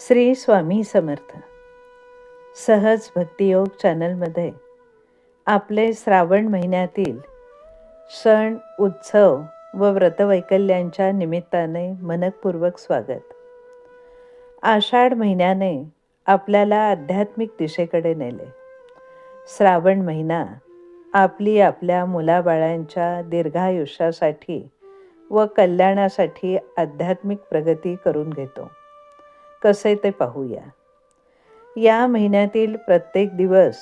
श्री स्वामी समर्थ. सहज भक्तियोग चॅनलमध्ये आपले श्रावण महिन्यातील सण उत्सव व व्रतवैकल्यांच्या निमित्ताने मनपूर्वक स्वागत. आषाढ महिन्याने आपल्याला आध्यात्मिक दिशेकडे नेले. श्रावण महिना आपली आपल्या मुलाबाळांच्या दीर्घायुष्यासाठी व कल्याणासाठी आध्यात्मिक प्रगती करून घेतो. कसे ते पाहूया. या महिन्यातील प्रत्येक दिवस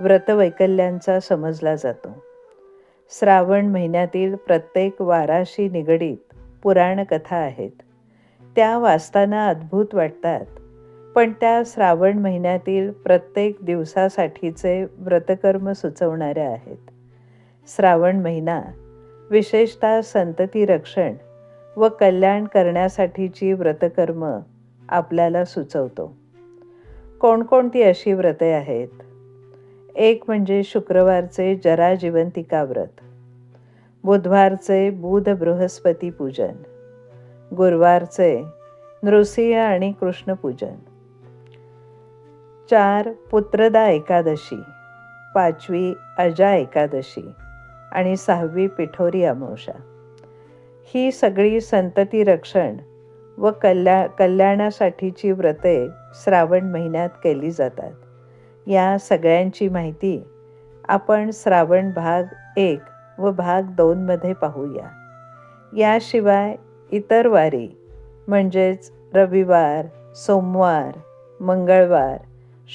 व्रतवैकल्यांचा समजला जातो. श्रावण महिन्यातील प्रत्येक वाराशी निगडीत पुराणकथा आहेत. त्या वाचताना अद्भुत वाटतात. पण त्या श्रावण महिन्यातील प्रत्येक दिवसासाठीचे व्रतकर्म सुचवणाऱ्या आहेत. श्रावण महिना विशेषतः संतती रक्षण व कल्याण करण्यासाठीची व्रतकर्म आपल्याला सुचवतो. कोणकोणती अशी व्रते आहेत? एक म्हणजे शुक्रवारचे जरा जिवंतिका व्रत. बुधवारचे बुध बृहस्पती पूजन. गुरुवारचे नृसिंह आणि कृष्ण पूजन. चार पुत्रदा एकादशी. पाचवी अजा एकादशी. आणि सहावी पिठोरी अमावस्या. ही सगळी संतती रक्षण व कल्या कल्याणासाठीची व्रते श्रावण महिन्यात केली जातात. या सगळ्यांची माहिती आपण श्रावण भाग एक व भाग दोनमध्ये पाहूया. याशिवाय इतर वारी म्हणजेच रविवार सोमवार मंगळवार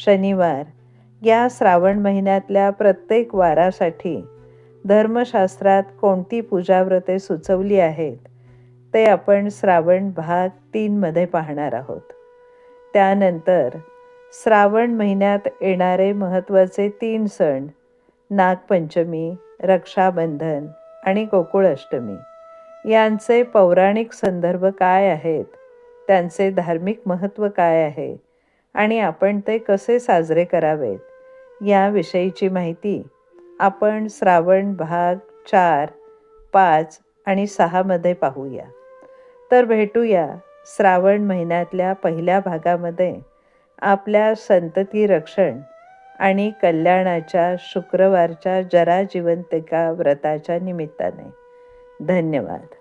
शनिवार या श्रावण महिन्यातल्या प्रत्येक वारासाठी धर्मशास्त्रात कोणती पूजाव्रते सुचवली आहेत? ते आपण श्रावण भाग तीनमध्ये पाहणार आहोत. त्यानंतर श्रावण महिन्यात येणारे महत्त्वाचे तीन सण नागपंचमी रक्षाबंधन आणि गोकुळाष्टमी यांचे पौराणिक संदर्भ काय आहेत? त्यांचे धार्मिक महत्त्व काय आहे? आणि आपण ते कसे साजरे करावेत? याविषयीची माहिती आपण श्रावण भाग चार पाच आणि सहामध्ये पाहूया. तर भेटूया श्रावण महिन्यातल्या पहिल्या भागामध्ये. आपल्या संतती रक्षण आणि कल्याणाच्या शुक्रवारच्या जरा जिवंतिका व्रताच्या निमित्ताने. धन्यवाद.